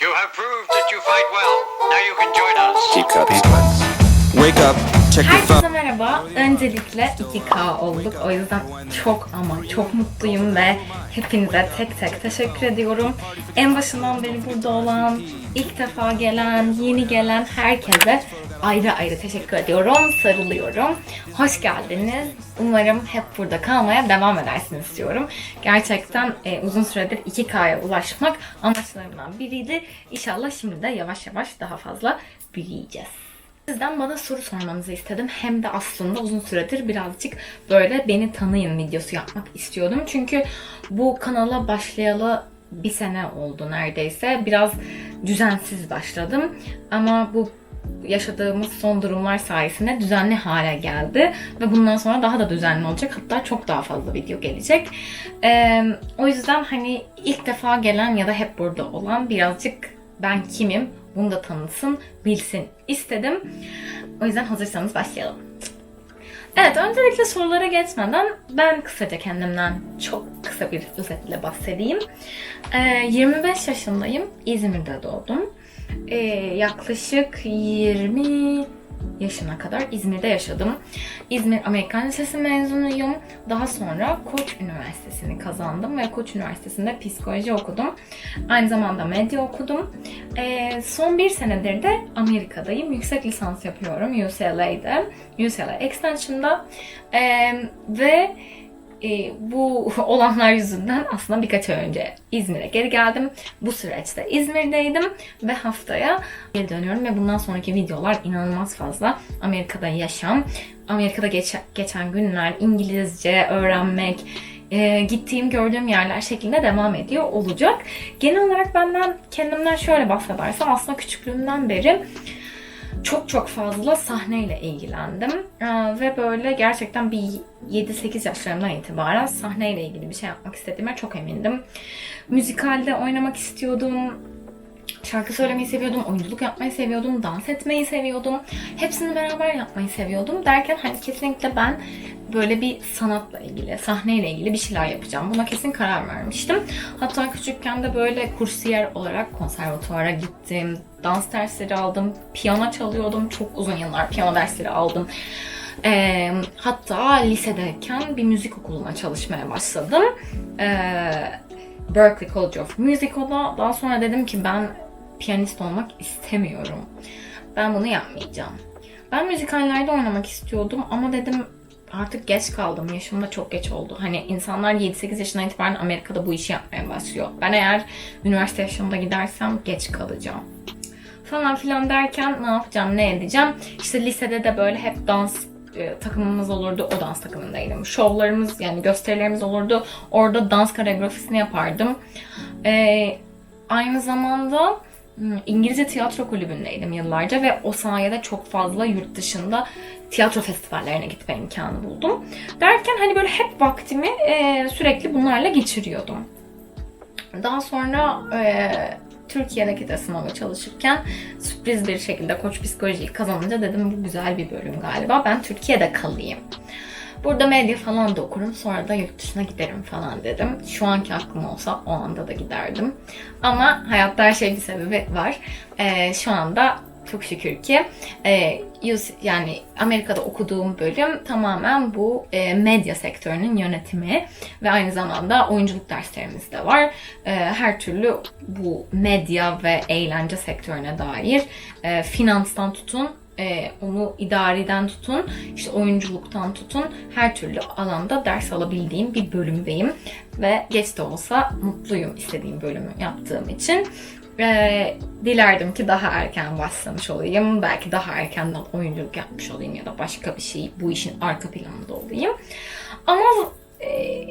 You have proved that you fight well. Now you can join us. Keep cups. Wake up. Herkese merhaba. Öncelikle 2K olduk. O yüzden çok ama çok mutluyum ve hepinize tek tek teşekkür ediyorum. En başından beri burada olan, ilk defa gelen, yeni gelen herkese ayrı ayrı teşekkür ediyorum. Sarılıyorum. Hoş geldiniz. Umarım hep burada kalmaya devam edersiniz diyorum. Gerçekten e, uzun süredir 2K'ya ulaşmak amaçlarımdan biriydi. İnşallah şimdi de yavaş yavaş daha fazla büyüyeceğiz. Sizden bana soru sormanızı istedim. Hem de aslında uzun süredir birazcık böyle beni tanıyın videosu yapmak istiyordum. Çünkü bu kanala başlayalı bir sene oldu neredeyse. Biraz düzensiz başladım. Ama bu yaşadığımız son durumlar sayesinde düzenli hale geldi. Ve bundan sonra daha da düzenli olacak. Hatta çok daha fazla video gelecek. Ee, o yüzden hani ilk defa gelen ya da hep burada olan birazcık ben kimim bunu da tanısın, bilsin istedim. O yüzden hazırsanız başlayalım. Evet, öncelikle sorulara geçmeden ben kısaca kendimden çok kısa bir özetle bahsedeyim. Ee, 25 yaşındayım, İzmir'de doğdum. Ee, yaklaşık 20 yaşına kadar İzmir'de yaşadım. İzmir Amerikan Lisesi mezunuyum. Daha sonra Koç Üniversitesi'ni kazandım ve Koç Üniversitesi'nde psikoloji okudum. Aynı zamanda medya okudum. Ee, son bir senedir de Amerika'dayım. Yüksek lisans yapıyorum UCLA'de. UCLA Extension'da. Ee, ve e, bu olanlar yüzünden aslında birkaç ay önce İzmir'e geri geldim. Bu süreçte İzmir'deydim ve haftaya geri dönüyorum ve bundan sonraki videolar inanılmaz fazla. Amerika'da yaşam, Amerika'da geç, geçen günler, İngilizce öğrenmek, e, gittiğim, gördüğüm yerler şeklinde devam ediyor olacak. Genel olarak benden kendimden şöyle bahsedersem aslında küçüklüğümden beri çok çok fazla sahneyle ilgilendim. Ee, ve böyle gerçekten bir 7-8 yaşlarımdan itibaren sahneyle ilgili bir şey yapmak istediğime çok emindim. Müzikalde oynamak istiyordum. Şarkı söylemeyi seviyordum, oyunculuk yapmayı seviyordum, dans etmeyi seviyordum. Hepsini beraber yapmayı seviyordum. Derken hani kesinlikle ben böyle bir sanatla ilgili, sahneyle ilgili bir şeyler yapacağım. Buna kesin karar vermiştim. Hatta küçükken de böyle kursiyer olarak konservatuvara gittim. Dans dersleri aldım. Piyano çalıyordum. Çok uzun yıllar piyano dersleri aldım. Ee, hatta lisedeyken bir müzik okuluna çalışmaya başladım. Ee, Berklee College of Musical'da. Daha sonra dedim ki ben piyanist olmak istemiyorum. Ben bunu yapmayacağım. Ben müzikallerde oynamak istiyordum ama dedim artık geç kaldım. Yaşım da çok geç oldu. Hani insanlar 7-8 yaşından itibaren Amerika'da bu işi yapmaya başlıyor. Ben eğer üniversite yaşımda gidersem geç kalacağım. Falan filan derken ne yapacağım, ne edeceğim? İşte lisede de böyle hep dans e, takımımız olurdu. O dans takımındaydım. Şovlarımız yani gösterilerimiz olurdu. Orada dans koreografisini yapardım. Ee, aynı zamanda İngilizce tiyatro kulübündeydim yıllarca ve o sayede çok fazla yurt dışında tiyatro festivallerine gitme imkanı buldum. Derken hani böyle hep vaktimi e, sürekli bunlarla geçiriyordum. Daha sonra e, Türkiye'deki de sınava çalışırken sürpriz bir şekilde koç psikolojiyi kazanınca dedim bu güzel bir bölüm galiba. Ben Türkiye'de kalayım. Burada medya falan da okurum. Sonra da yurt dışına giderim falan dedim. Şu anki aklım olsa o anda da giderdim. Ama hayatta her şey bir sebebi var. Ee, şu anda çok şükür ki e, yüz- yani Amerika'da okuduğum bölüm tamamen bu e, medya sektörünün yönetimi ve aynı zamanda oyunculuk derslerimiz de var. E, her türlü bu medya ve eğlence sektörüne dair e, finanstan tutun e, onu idareden tutun, işte oyunculuktan tutun her türlü alanda ders alabildiğim bir bölümdeyim. Ve geç de olsa mutluyum istediğim bölümü yaptığım için. E, dilerdim ki daha erken başlamış olayım. Belki daha erkenden oyunculuk yapmış olayım ya da başka bir şey bu işin arka planında olayım. Ama e,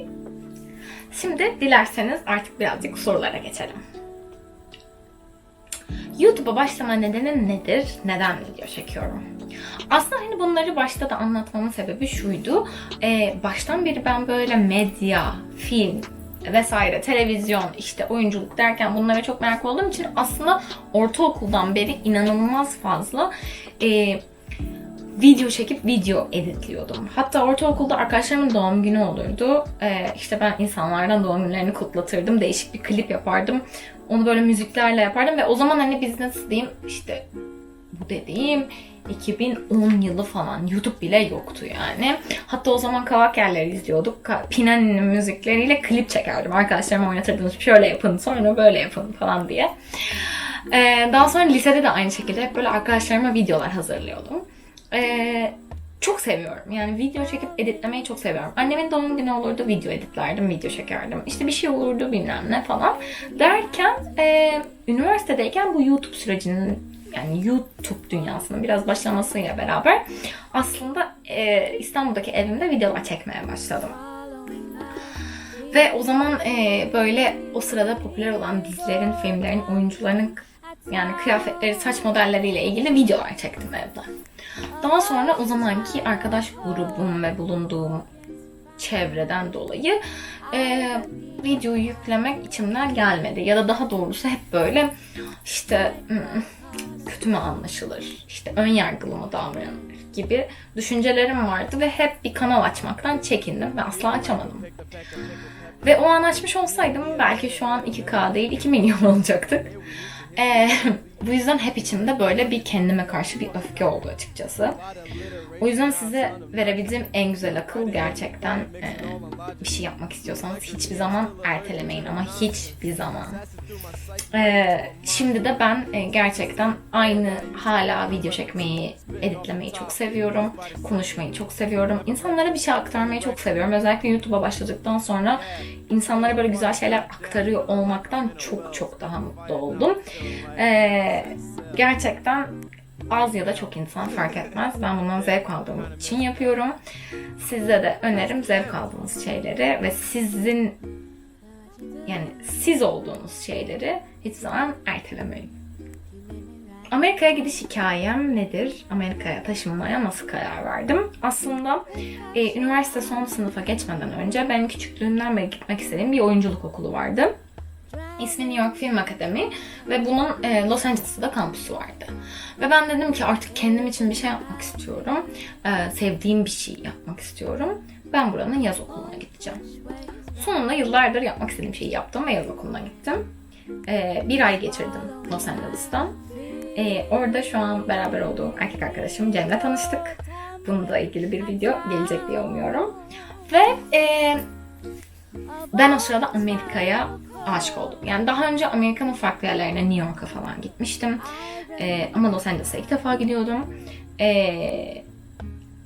şimdi dilerseniz artık birazcık sorulara geçelim. YouTube'a başlama nedeni nedir? Neden video çekiyorum? Aslında hani bunları başta da anlatmamın sebebi şuydu. Ee, baştan beri ben böyle medya, film vesaire, televizyon, işte oyunculuk derken bunlara çok merak olduğum için aslında ortaokuldan beri inanılmaz fazla e, video çekip video editliyordum. Hatta ortaokulda arkadaşlarımın doğum günü olurdu. Ee, işte ben insanlardan doğum günlerini kutlatırdım. Değişik bir klip yapardım. Onu böyle müziklerle yapardım ve o zaman hani biz nasıl diyeyim işte bu dediğim 2010 yılı falan YouTube bile yoktu yani. Hatta o zaman kavak yerleri izliyorduk. Pinani'nin müzikleriyle klip çekerdim. Arkadaşlarıma oynatırdım. Şöyle yapın sonra böyle yapın falan diye. Ee, daha sonra lisede de aynı şekilde hep böyle arkadaşlarıma videolar hazırlıyordum. Ee, çok seviyorum. Yani video çekip editlemeyi çok seviyorum. Annemin doğum günü olurdu video editlerdim, video çekerdim. İşte bir şey olurdu bilmem ne falan. Derken e, üniversitedeyken bu YouTube sürecinin yani YouTube dünyasının biraz başlamasıyla beraber aslında e, İstanbul'daki evimde videolar çekmeye başladım. Ve o zaman e, böyle o sırada popüler olan dizilerin, filmlerin, oyuncuların yani kıyafetleri, saç modelleriyle ilgili videolar çektim evde. Daha sonra o zamanki arkadaş grubum ve bulunduğum çevreden dolayı e, videoyu yüklemek içimden gelmedi. Ya da daha doğrusu hep böyle işte hmm, kötü mü anlaşılır, işte ön yargılı mı davranılır gibi düşüncelerim vardı ve hep bir kanal açmaktan çekindim ve asla açamadım. Ve o an açmış olsaydım belki şu an 2K değil 2 milyon olacaktık. Ee, bu yüzden hep içimde böyle bir kendime karşı bir öfke oldu açıkçası. O yüzden size verebileceğim en güzel akıl gerçekten e, bir şey yapmak istiyorsanız hiçbir zaman ertelemeyin ama hiçbir zaman. Ee, şimdi de ben e, gerçekten aynı hala video çekmeyi, editlemeyi çok seviyorum. Konuşmayı çok seviyorum. İnsanlara bir şey aktarmayı çok seviyorum. Özellikle YouTube'a başladıktan sonra insanlara böyle güzel şeyler aktarıyor olmaktan çok çok daha mutlu oldum. Gerçekten az ya da çok insan fark etmez. Ben bundan zevk aldığım için yapıyorum. Size de önerim zevk aldığınız şeyleri ve sizin yani siz olduğunuz şeyleri hiç zaman ertelemeyin. Amerika'ya gidiş hikayem nedir? Amerika'ya taşınmaya nasıl karar verdim? Aslında e, üniversite son sınıfa geçmeden önce benim küçüklüğümden beri gitmek istediğim bir oyunculuk okulu vardı. İsmi New York Film Akademi ve bunun e, Los Angeles'ta kampüsü vardı. Ve ben dedim ki artık kendim için bir şey yapmak istiyorum. E, sevdiğim bir şey yapmak istiyorum. Ben buranın yaz okuluna gideceğim. Sonunda yıllardır yapmak istediğim şeyi yaptım ve yaz okuluna gittim. E, bir ay geçirdim Los Angeles'ta. E, orada şu an beraber olduğum erkek arkadaşım Cem'le tanıştık. Bununla ilgili bir video gelecek diye umuyorum. Ve e, ben o sırada Amerika'ya aşık oldum. Yani daha önce Amerika'nın farklı yerlerine New York'a falan gitmiştim. Ee, ama Los Angeles'a ilk defa gidiyordum. Ee,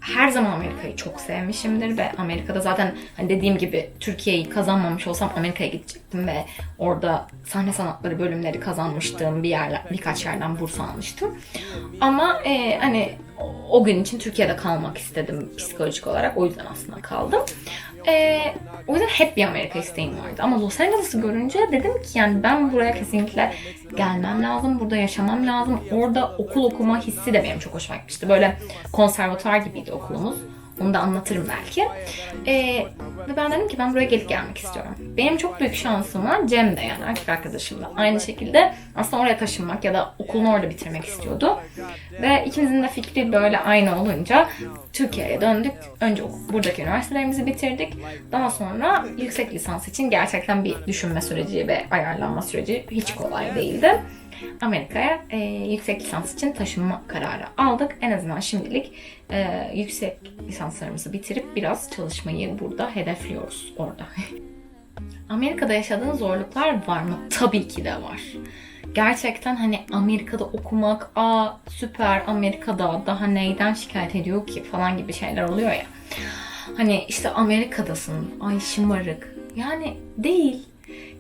her zaman Amerika'yı çok sevmişimdir ve Amerika'da zaten hani dediğim gibi Türkiye'yi kazanmamış olsam Amerika'ya gidecektim ve orada sahne sanatları bölümleri kazanmıştım. Bir yerler, birkaç yerden burs almıştım. Ama e, hani o- gün için Türkiye'de kalmak istedim psikolojik olarak. O yüzden aslında kaldım. E, o yüzden hep bir Amerika isteğim vardı. Ama Los Angeles'ı görünce dedim ki yani ben buraya kesinlikle gelmem lazım. Burada yaşamam lazım. Orada okul okuma hissi de benim çok hoşuma gitmişti. Böyle konservatuar gibiydi okulumuz. Onu da anlatırım belki. Ee, ve ben dedim ki ben buraya gelip gelmek istiyorum. Benim çok büyük şansım var. Cem de yani erkek arkadaşım da. Aynı şekilde aslında oraya taşınmak ya da okulunu orada bitirmek istiyordu. Ve ikimizin de fikri böyle aynı olunca Türkiye'ye döndük. Önce buradaki üniversitelerimizi bitirdik. Daha sonra yüksek lisans için gerçekten bir düşünme süreci ve ayarlanma süreci hiç kolay değildi. Amerika'ya e, yüksek lisans için taşınma kararı aldık. En azından şimdilik e, yüksek lisanslarımızı bitirip biraz çalışmayı burada hedefliyoruz orada. Amerika'da yaşadığın zorluklar var mı? Tabii ki de var. Gerçekten hani Amerika'da okumak, aa süper Amerika'da daha neyden şikayet ediyor ki falan gibi şeyler oluyor ya. Hani işte Amerika'dasın, ay şımarık. Yani değil.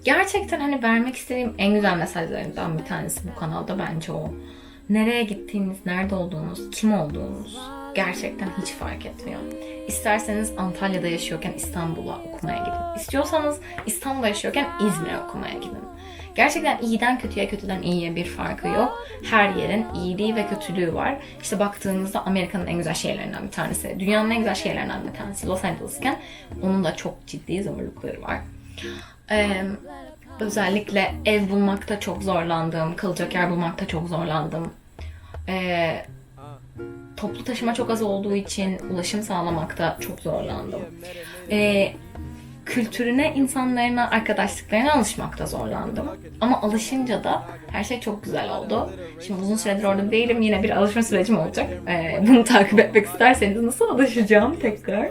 Gerçekten hani vermek istediğim en güzel mesajlarından bir tanesi bu kanalda bence o. Nereye gittiğiniz, nerede olduğunuz, kim olduğunuz gerçekten hiç fark etmiyor. İsterseniz Antalya'da yaşıyorken İstanbul'a okumaya gidin. İstiyorsanız İstanbul'da yaşıyorken İzmir'e okumaya gidin. Gerçekten iyiden kötüye, kötüden iyiye bir farkı yok. Her yerin iyiliği ve kötülüğü var. İşte baktığınızda Amerika'nın en güzel şeylerinden bir tanesi, dünyanın en güzel şeylerinden bir tanesi Los Angeles'ken onun da çok ciddi zorlukları var. Ee, özellikle ev bulmakta çok zorlandım, kalacak yer bulmakta çok zorlandım. Ee, toplu taşıma çok az olduğu için ulaşım sağlamakta çok zorlandım. Ee, kültürüne, insanlarına, arkadaşlıklarına alışmakta zorlandım. Ama alışınca da her şey çok güzel oldu. Şimdi uzun süredir orada değilim. Yine bir alışma sürecim olacak. Ee, bunu takip etmek isterseniz nasıl alışacağım tekrar?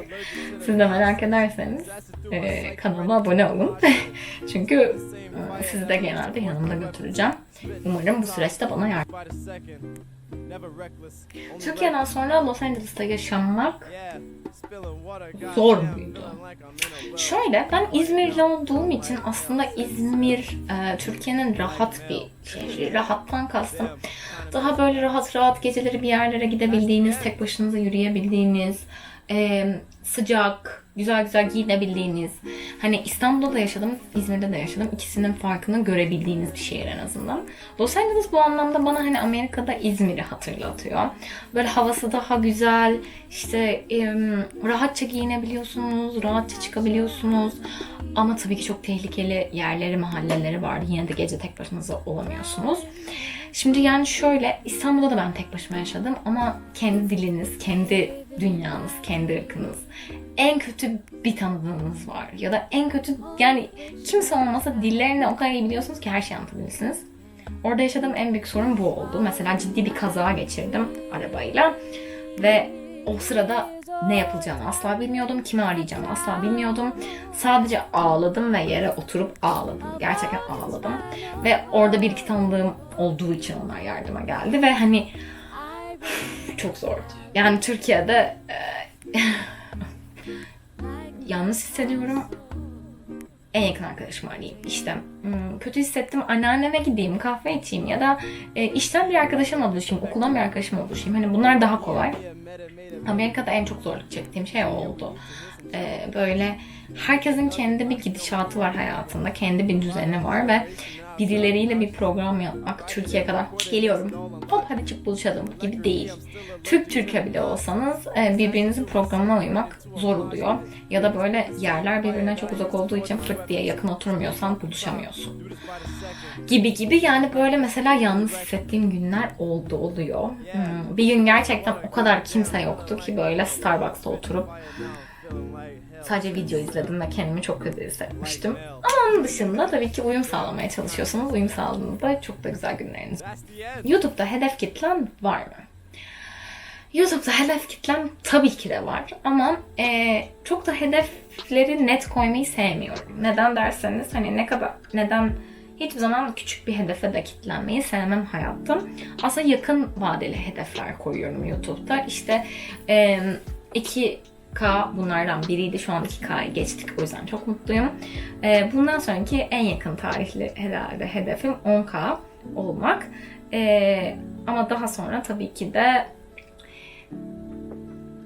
Siz de merak ederseniz e, kanalıma abone olun. Çünkü e, sizi de genelde yanımda götüreceğim. Umarım bu süreçte bana yardım Türkiye'den sonra Los Angeles'ta yaşamak zor muydu? Şöyle, ben İzmirli olduğum için aslında İzmir e, Türkiye'nin rahat bir şehri. Rahattan kastım. Daha böyle rahat rahat geceleri bir yerlere gidebildiğiniz, tek başınıza yürüyebildiğiniz, e, sıcak, güzel güzel giyinebildiğiniz. Hani İstanbul'da da yaşadım, İzmir'de de yaşadım. İkisinin farkını görebildiğiniz bir şehir en azından. Los Angeles bu anlamda bana hani Amerika'da İzmir'i hatırlatıyor. Böyle havası daha güzel, işte em, rahatça giyinebiliyorsunuz, rahatça çıkabiliyorsunuz. Ama tabii ki çok tehlikeli yerleri, mahalleleri var. Yine de gece tek başınıza olamıyorsunuz. Şimdi yani şöyle İstanbul'da da ben tek başıma yaşadım ama kendi diliniz, kendi dünyanız, kendi ırkınız. En kötü bir tanıdığınız var. Ya da en kötü yani kimse olmasa dillerini o kadar iyi biliyorsunuz ki her şeyi anlatabilirsiniz. Orada yaşadığım en büyük sorun bu oldu. Mesela ciddi bir kaza geçirdim arabayla ve o sırada ne yapılacağını asla bilmiyordum. Kimi arayacağımı asla bilmiyordum. Sadece ağladım ve yere oturup ağladım. Gerçekten ağladım. Ve orada bir iki tanıdığım olduğu için onlar yardıma geldi ve hani çok zordu. Yani Türkiye'de e, yalnız hissediyorum. En yakın arkadaşımı arayayım. İşte hmm, kötü hissettim anneanneme gideyim kahve içeyim ya da e, işten bir arkadaşımla buluşayım, okuldan bir arkadaşımla buluşayım. Hani bunlar daha kolay. Amerika'da en çok zorluk çektiğim şey oldu. Ee, böyle herkesin kendi bir gidişatı var hayatında, kendi bir düzeni var ve birileriyle bir program yapmak Türkiye kadar geliyorum hop hadi çık buluşalım gibi değil. Türk Türkiye bile olsanız e, birbirinizin programına uymak zor oluyor. Ya da böyle yerler birbirine çok uzak olduğu için fırt diye yakın oturmuyorsan buluşamıyorsun. Gibi gibi yani böyle mesela yalnız hissettiğim günler oldu oluyor. Hmm, Bir gün gerçekten o kadar kimse yoktu ki böyle Starbucks'ta oturup sadece video izledim ve kendimi çok kötü hissetmiştim. Ama onun dışında tabii ki uyum sağlamaya çalışıyorsunuz. Uyum sağladığınızda çok da güzel günleriniz. YouTube'da hedef kitlen var mı? YouTube'da hedef kitlem tabii ki de var ama e, çok da hedefleri net koymayı sevmiyorum. Neden derseniz hani ne kadar neden hiçbir zaman küçük bir hedefe de kitlenmeyi sevmem hayatta. Aslında yakın vadeli hedefler koyuyorum YouTube'da. İşte e, 2K bunlardan biriydi. Şu an 2K'yı geçtik. O yüzden çok mutluyum. E, bundan sonraki en yakın tarihli herhalde hedefim 10K olmak. E, ama daha sonra tabii ki de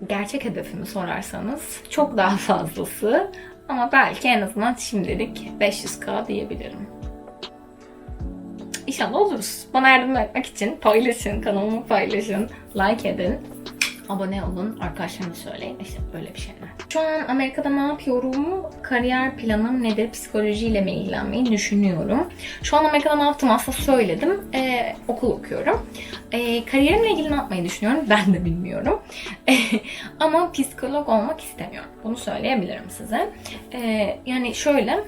gerçek hedefimi sorarsanız çok daha fazlası ama belki en azından şimdilik 500k diyebilirim. İnşallah oluruz. Bana yardım etmek için paylaşın, kanalımı paylaşın, like edin, abone olun, arkadaşlarına söyleyin. İşte böyle bir şeyler. Şu an Amerika'da ne yapıyorum? Kariyer planım nedir? Psikolojiyle mi ilgilenmeyi düşünüyorum. Şu an Amerika'da ne yaptım aslında söyledim. Ee, okul okuyorum. Ee, kariyerimle ilgili ne yapmayı düşünüyorum? Ben de bilmiyorum. Ama psikolog olmak istemiyorum. Bunu söyleyebilirim size. Ee, yani şöyle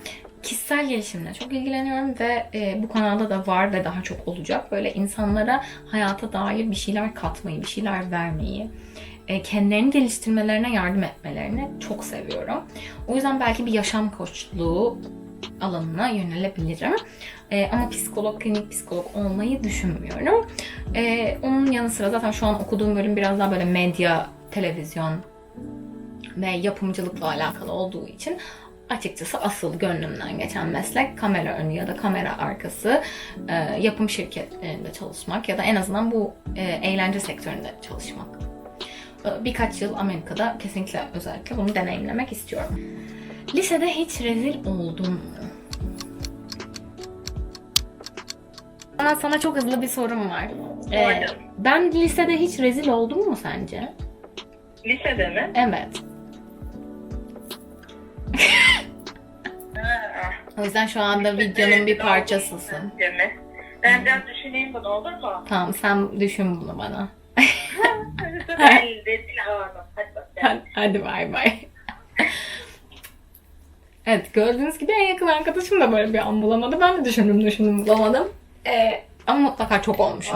kişisel gelişimle çok ilgileniyorum ve e, bu kanalda da var ve daha çok olacak. Böyle insanlara hayata dair bir şeyler katmayı, bir şeyler vermeyi, e, kendilerini geliştirmelerine yardım etmelerini çok seviyorum. O yüzden belki bir yaşam koçluğu alanına yönelebilirim. E, ama psikolog, klinik psikolog olmayı düşünmüyorum. E, onun yanı sıra zaten şu an okuduğum bölüm biraz daha böyle medya, televizyon ve yapımcılıkla alakalı olduğu için açıkçası asıl gönlümden geçen meslek kamera önü ya da kamera arkası e, yapım şirketlerinde çalışmak ya da en azından bu e, eğlence sektöründe çalışmak. E, birkaç yıl Amerika'da kesinlikle özellikle bunu deneyimlemek istiyorum. Lisede hiç rezil oldum mu? Sana, sana çok hızlı bir sorum var. E, Buyurun. ben lisede hiç rezil oldum mu sence? Lisede mi? Evet. O yüzden şu anda videonun bir parçasısın. Ben biraz düşüneyim bunu olur mu? Tamam sen düşün bunu bana. Hadi. Hadi bay bay. Evet gördüğünüz gibi en yakın arkadaşım da böyle bir an bulamadı. Ben de düşündüm düşündüm bulamadım. Ee, ama mutlaka çok olmuş.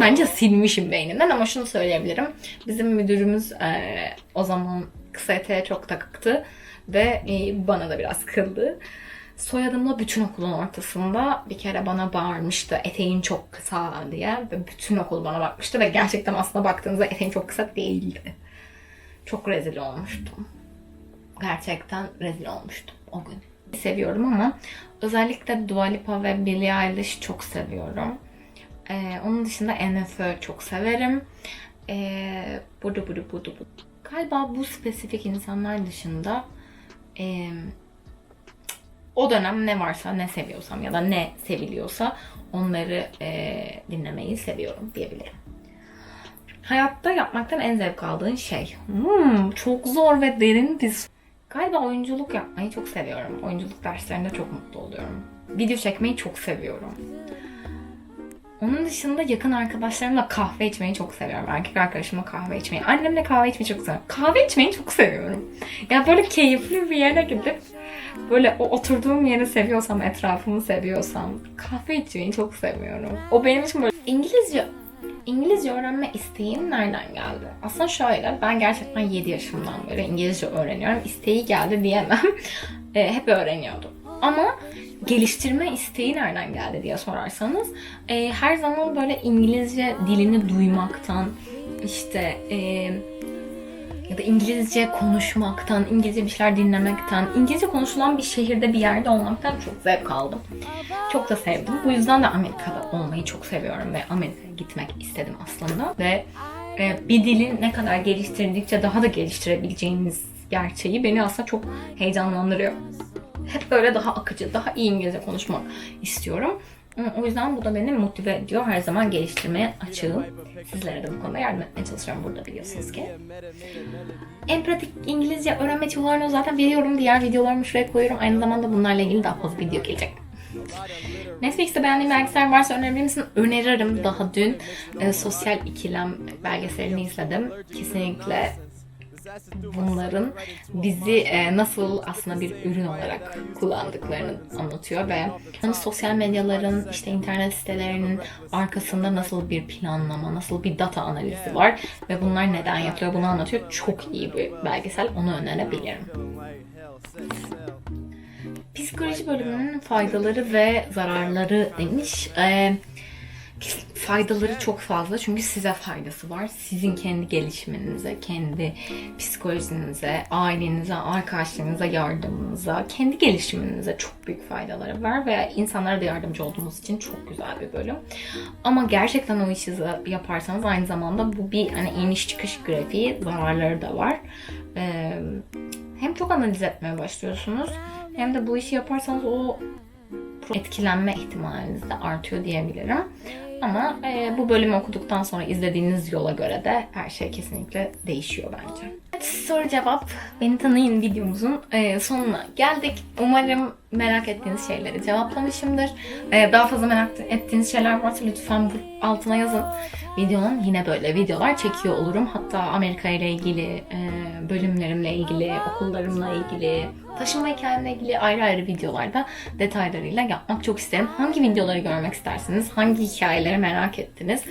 Bence silmişim beynimden ama şunu söyleyebilirim. Bizim müdürümüz e, o zaman kısa eteğe çok takıktı ve e, bana da biraz kıldı. Soyadımla bütün okulun ortasında bir kere bana bağırmıştı eteğin çok kısa diye ve bütün okul bana bakmıştı ve gerçekten aslında baktığınızda eteğin çok kısa değildi. Çok rezil olmuştum. Gerçekten rezil olmuştum o gün. Seviyorum ama özellikle Dua Lipa ve Billie Eilish çok seviyorum. Ee, onun dışında NFÖ çok severim. Ee, budu budu budu budu. Galiba bu spesifik insanlar dışında e, o dönem ne varsa ne seviyorsam ya da ne seviliyorsa onları e, dinlemeyi seviyorum diyebilirim. Hayatta yapmaktan en zevk aldığın şey. Hmm, çok zor ve derin bir Galiba oyunculuk yapmayı çok seviyorum. Oyunculuk derslerinde çok mutlu oluyorum. Video çekmeyi çok seviyorum. Onun dışında yakın arkadaşlarımla kahve içmeyi çok seviyorum. Erkek arkadaşımla kahve içmeyi. Annemle kahve içmeyi çok seviyorum. Kahve içmeyi çok seviyorum. Ya böyle keyifli bir yere gidip böyle o oturduğum yeri seviyorsam, etrafımı seviyorsam kahve içmeyi çok seviyorum. O benim için böyle İngilizce İngilizce öğrenme isteğim nereden geldi? Aslında şöyle, ben gerçekten 7 yaşımdan beri İngilizce öğreniyorum. İsteği geldi diyemem. E, hep öğreniyordum. Ama geliştirme isteği nereden geldi diye sorarsanız e, her zaman böyle İngilizce dilini duymaktan işte e, ya da İngilizce konuşmaktan, İngilizce bir şeyler dinlemekten, İngilizce konuşulan bir şehirde bir yerde olmaktan çok zevk aldım. Çok da sevdim. Bu yüzden de Amerika'da olmayı çok seviyorum ve Amerika'ya gitmek istedim aslında. Ve e, bir dili ne kadar geliştirdikçe daha da geliştirebileceğiniz gerçeği beni aslında çok heyecanlandırıyor. Hep böyle daha akıcı, daha iyi İngilizce konuşmak istiyorum. O yüzden bu da beni motive ediyor. Her zaman geliştirmeye açığım. Sizlere de bu konuda yardım etmeye çalışıyorum burada biliyorsunuz ki. En pratik İngilizce öğrenme yollarını zaten veriyorum. Diğer videolarımı şuraya koyuyorum. Aynı zamanda bunlarla ilgili daha fazla video gelecek. Netflix'te beğendiğin belgesel varsa önerebilir misin? Öneririm. Daha dün e, Sosyal İkilem belgeselini izledim. Kesinlikle bunların bizi e, nasıl aslında bir ürün olarak kullandıklarını anlatıyor ve hani sosyal medyaların işte internet sitelerinin arkasında nasıl bir planlama, nasıl bir data analizi var ve bunlar neden yapılıyor bunu anlatıyor. Çok iyi bir belgesel. Onu önerebilirim. Psikoloji bölümünün faydaları ve zararları demiş. Ee, faydaları çok fazla çünkü size faydası var. Sizin kendi gelişiminize, kendi psikolojinize, ailenize, arkadaşlarınıza, yardımınıza, kendi gelişiminize çok büyük faydaları var ve insanlara da yardımcı olduğumuz için çok güzel bir bölüm. Ama gerçekten o işi yaparsanız aynı zamanda bu bir hani iniş çıkış grafiği zararları da var. Ee, hem çok analiz etmeye başlıyorsunuz hem de bu işi yaparsanız o etkilenme ihtimaliniz de artıyor diyebilirim. Ama e, bu bölümü okuduktan sonra izlediğiniz yola göre de her şey kesinlikle değişiyor bence. Evet, soru cevap beni tanıyın videomuzun e, sonuna geldik. Umarım merak ettiğiniz şeyleri cevaplamışımdır. E, daha fazla merak ettiğiniz şeyler varsa lütfen altına yazın. Videonun yine böyle videolar çekiyor olurum. Hatta Amerika ile ilgili, e, bölümlerimle ilgili, okullarımla ilgili, taşınma hikayemle ilgili ayrı ayrı videolarda detaylarıyla yapmak çok isterim. Hangi videoları görmek istersiniz? Hangi hikayeleri merak ettiniz?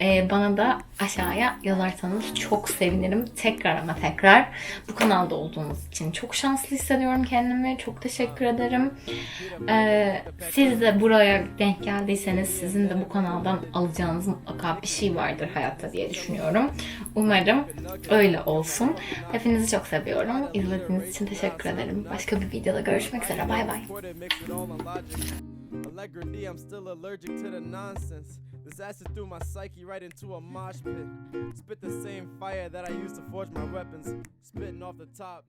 Ee, bana da aşağıya yazarsanız çok sevinirim. Tekrar ama tekrar bu kanalda olduğunuz için çok şanslı hissediyorum kendimi. Çok teşekkür ederim. Ee, siz de buraya denk geldiyseniz sizin de bu kanaldan alacağınız mutlaka bir şey vardır hayatta diye düşünüyorum. Umarım öyle olsun. Hepinizi çok seviyorum. İzlediğiniz için teşekkür ederim. Başka bir videoda görüşmek üzere. Bay bay. Allegrity, I'm still allergic to the nonsense. This acid threw my psyche right into a mosh pit. Spit the same fire that I used to forge my weapons. Spitting off the top.